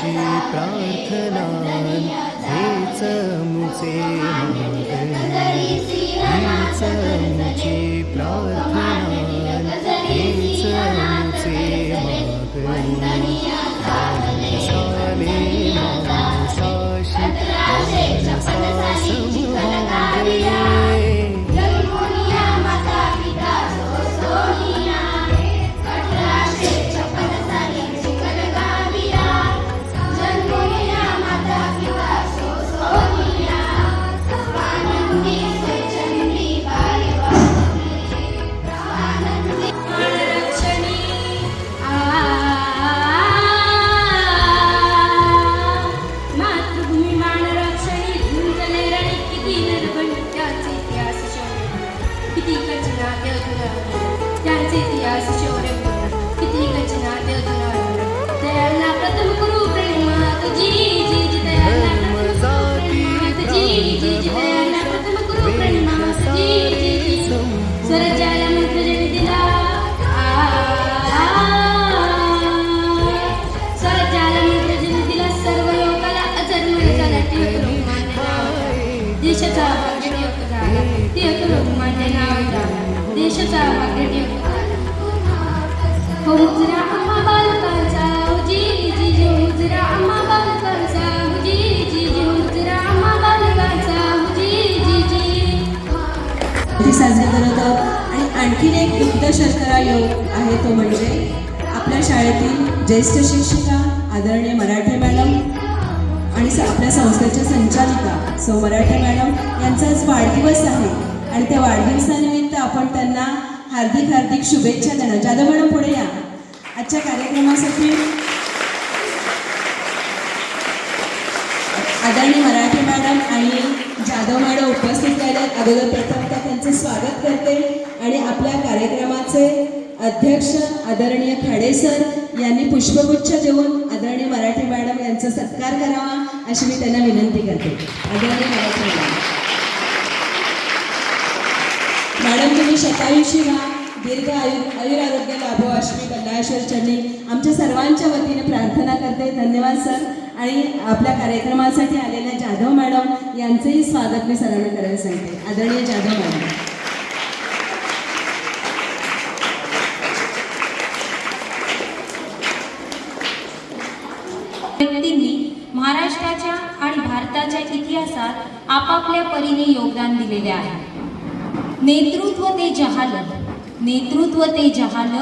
तुझी प्रार्थना हेच मुचे हेच हीच प्रार्थना हेच मुचे मागणी देशाचा हो आम्हा बालकांचा आम्हा बालकांचा आम्हा बालकांचा ते साजरे करत आहोत आणि आणखीन एक दुग्ध शर्करा योग आहे तो म्हणजे आपल्या शाळेतील ज्येष्ठ शिक्षिका आदरणीय मराठे मॅडम आणि आपल्या संस्थेच्या संचालिका सौ मराठे मॅडम यांचा आज वाढदिवस आहे आणि त्या निमित्त आपण त्यांना हार्दिक हार्दिक शुभेच्छा देणार. जाधव मॅडम पुढे या. आजच्या कार्यक्रमासाठी आदरणीय मराठी मॅडम आणि जाधव मॅडम उपस्थित झाले. अगोदर प्रथमतः त्यांचे स्वागत करते आणि आपल्या कार्यक्रमाचे अध्यक्ष आदरणीय खाडे सर यांनी पुष्पगुच्छ देऊन आदरणीय मराठी मॅडम यांचा सत्कार करावा अशी मी त्यांना विनंती करते. आदरणीय मराठी मॅडम. मॅडम तुम्ही शतायुषी व्हा. दीर्घ आयु आयुर आरोग्य लाभो अशी मी बल्लाळेश्वर आमच्या सर्वांच्या वतीने प्रार्थना करते. धन्यवाद सर. आणि आपल्या कार्यक्रमासाठी आलेल्या जाधव मॅडम यांचंही स्वागत मी सरांना करायला सांगते. आदरणीय जाधव मॅडम. व्यक्तींनी महाराष्ट्राच्या आणि भारताच्या इतिहासात आपापल्या परीने योगदान दिलेले आहे. नेतृत्व ते जहाल. नेतृत्व ते जहाल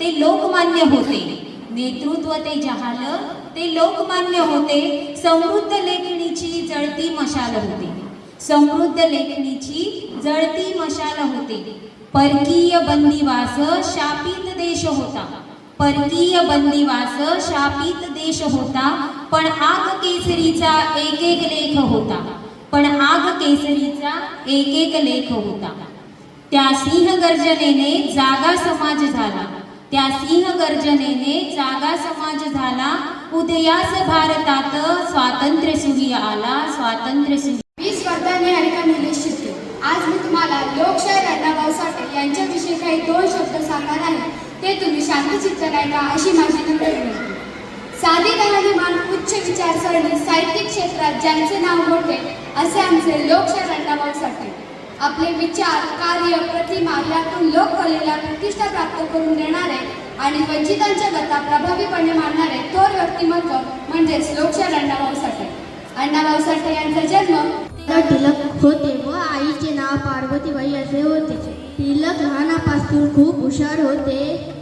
ते लोकमान्य होते. नेतृत्व ते जहाल ते लोकमान्य होते. समृद्ध लेखणीची जळती मशाल होते. समृद्ध लेखणीची जळती मशाल होते. परकीय बंदिवास शापित देश होता. परकीय बंदिवास शापित देश होता. पण आग केसरीचा एक एक लेख होता. पण आग केसरीचा एक एक लेख होता. त्या सिंह गर्जनेने जागा समाज झाला. त्या सिंह गर्जनेने जागा समाज झाला. उदयास भारतात स्वातंत्र्य सुगी आला. स्वातंत्र्य सुगी मी स्पर्धा निहारिका निलेश शिर्के आज मी तुम्हाला लोकशाहीर अण्णाभाऊ साठे यांच्याविषयी काही दोन शब्द सांगणार आहे. ते तुम्ही शांतचित्त ऐका अशी माझी नम्र विनंती साधी राहणीमान उच्च विचारसरणी साहित्यिक क्षेत्रात ज्यांचे नाव मोठे असे आमचे लोकशाहीर अण्णाभाऊ साठे आपले विचार कार्य प्रतिमा यातून लोककलेला प्रतिष्ठा प्राप्त करून देणारे आणि वंचितांच्या गता प्रभावीपणे मांडणारे थोर व्यक्तिमत्व म्हणजेच लोकशाहीर अण्णाभाऊ साठे. अण्णाभाऊ साठे यांचा जन्म ला होते व आईचे नाव पार्वतीबाई असे होते. तिलक लहानापासून खूप हुशार होते.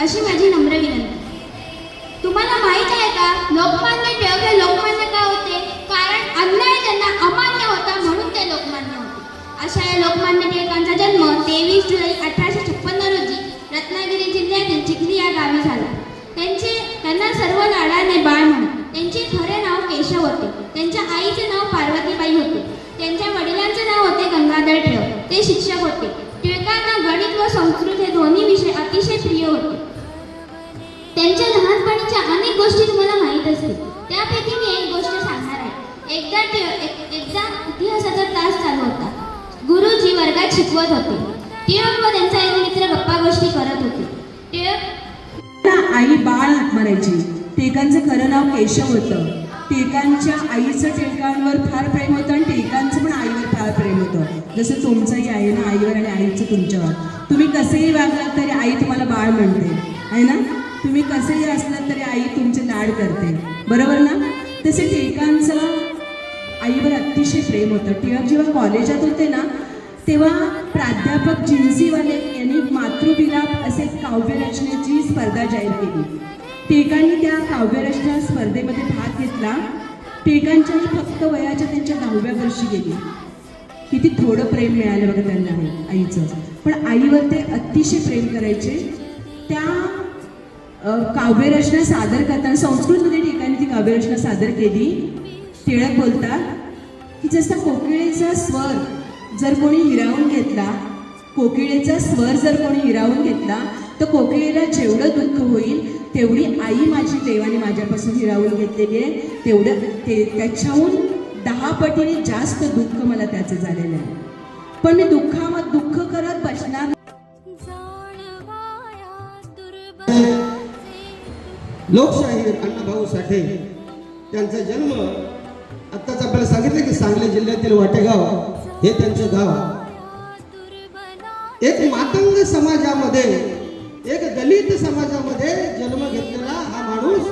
अशी माझी नम्र विनंती. तुम्हाला माहीत आहे का लोकमान्य टिळक हे लोकमान्य का होते? कारण अन्याय त्यांना अमान्य होता म्हणून ते लोकमान्य होते. अशा या लोकमान्य टिळकांचा जन्म तेवीस जुलै अठराशे छप्पन्न रोजी रत्नागिरी जिल्ह्यातील चिखली या गावी झाला. त्यांचे त्यांना सर्व लाडाने बाळ म्हणत त्यांचे खरे नाव केशव होते. त्यांच्या आईचे नाव पार्वतीबाई होते. त्यांच्या वडिलांचे नाव होते गंगाधर टिळक. ते शिक्षक होते. टिळकांना गणित व संस्कृत हे दोन्ही विषय अतिशय प्रिय होते. त्यांच्या लहानपणीच्या अनेक गोष्टी तुम्हाला माहीत असतील त्यापैकी मी एक गोष्ट सांगणार आहे. एकदा एक- एकदा इतिहासाचा तास चालू होता. गुरुजी वर्गात शिकवत होते. टिळक व त्यांचा एक मित्र गप्पा गोष्टी करत होते. टिळक आई बाळ हाक मारायची टिळकांचं खरं नाव केशव होतं. टिळकांच्या आईचं टिळकांवर फार प्रेम होतं आणि टिळकांचं पण आईवर फार प्रेम होतं. जसं तुमचंही आहे ना आईवर आणि आईचं तुमच्यावर. तुम्ही कसेही वागलात तरी आई तुम्हाला बाळ म्हणते. आहे ना? तुम्ही कसेही असलात तरी आई तुमचे लाड करते. बरोबर ना? तसे टिळकांचं आईवर अतिशय प्रेम होतं. टिळक जेव्हा कॉलेजात होते ना तेव्हा प्राध्यापक जिन्सीवाले यांनी मातृविलाप असे काव्यरचनेची स्पर्धा जाहीर केली. टिळकांनी त्या काव्यरचना स्पर्धेमध्ये भाग घेतला. टिळकांच्या फक्त वयाच्या त्यांच्या दहाव्या वर्षी गेली. किती थोडं प्रेम मिळालं बघा त्यांना आईचं. पण आईवर ते अतिशय प्रेम करायचे. त्या काव्यरचना सादर करताना संस्कृतमध्ये ठिकाणी ती काव्यरचना सादर केली. टिळक बोलतात की जसा कोकिळेचा स्वर जर कोणी हिरावून घेतला कोकिळेचा स्वर जर कोणी हिरावून घेतला तर कोकिळेला जेवढं दुःख होईल तेवढी आई माझी देवाने माझ्यापासून हिरावून घेतलेली आहे. तेवढं ते त्याच्याहून दहा पटीने जास्त दुःख मला त्याचं झालेलं आहे. पण मी दुःखामध्ये दुःख करत बसणार लोकशाहीर अण्णाभाऊ साठे त्यांचा जन्म आत्ताच आपल्याला सांगितलं की सांगली जिल्ह्यातील वाटेगाव हे त्यांचं गाव एक मातंग समाजामध्ये एक दलित समाजामध्ये जन्म घेतलेला हा माणूस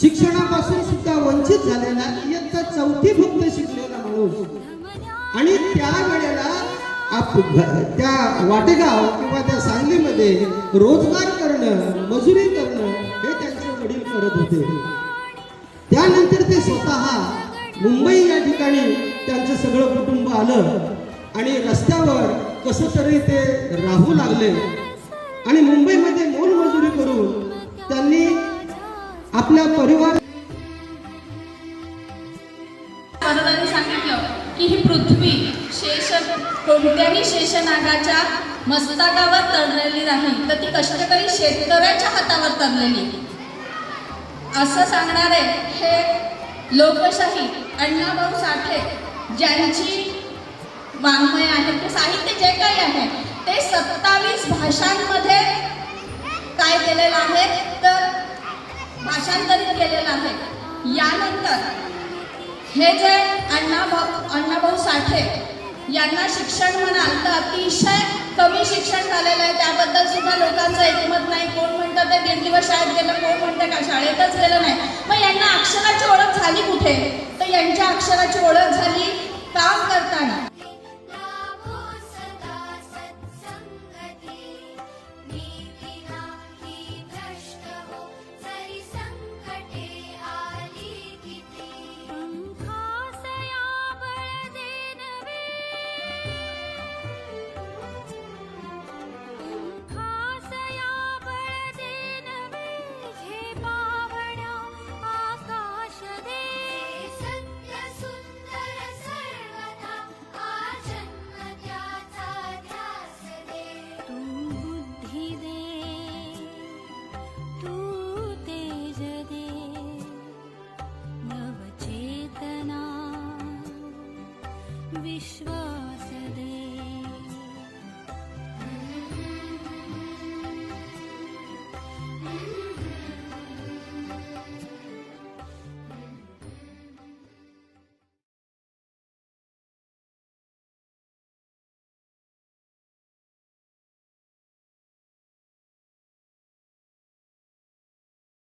शिक्षणापासून सुद्धा वंचित झालेला इयत्ता चौथी फक्त शिकलेला माणूस. आणि त्या वेळेला आप त्या वाटेगाव किंवा त्या सांगलीमध्ये रोजगार करणं मजुरी करणं हे करत होते. त्यानंतर ते स्वतः मुंबई या ठिकाणी त्यांचं सगळं कुटुंब आलं आणि रस्त्यावर कसं तरी ते राहू लागले. आणि मुंबईमध्ये मोलमजुरी करून त्यांनी आपल्या परिवार महाराजांनी सांगितलं की ही पृथ्वी शेष कोणत्याही शेषनागाच्या मस्तकावर तरलेली नाही तर ती कष्टकरी शेतकऱ्याच्या हातावर तरलेली असं सांगणारे हे लोकशाही अण्णाभाऊ साठे ज्यांची वाङ्मय आहे ते साहित्य जे काही आहे ते सत्तावीस भाषांमध्ये काय केलेलं आहे तर भाषांतरित केलेलं आहे. यानंतर हे जे अण्णाभाऊ अण्णाभाऊ साठे यांना शिक्षण म्हणाल तर अतिशय कमी शिक्षण झालेलं आहे. त्याबद्दल सुद्धा लोकांचं एकमत नाही. कोण म्हणतं ते दीड दिवस शाळेत गेलं कोण म्हणतं का शाळेतच गेलं नाही. मग यांना अक्षराची ओळख झाली कुठे? तर यांच्या अक्षराची ओळख झाली काम करताना.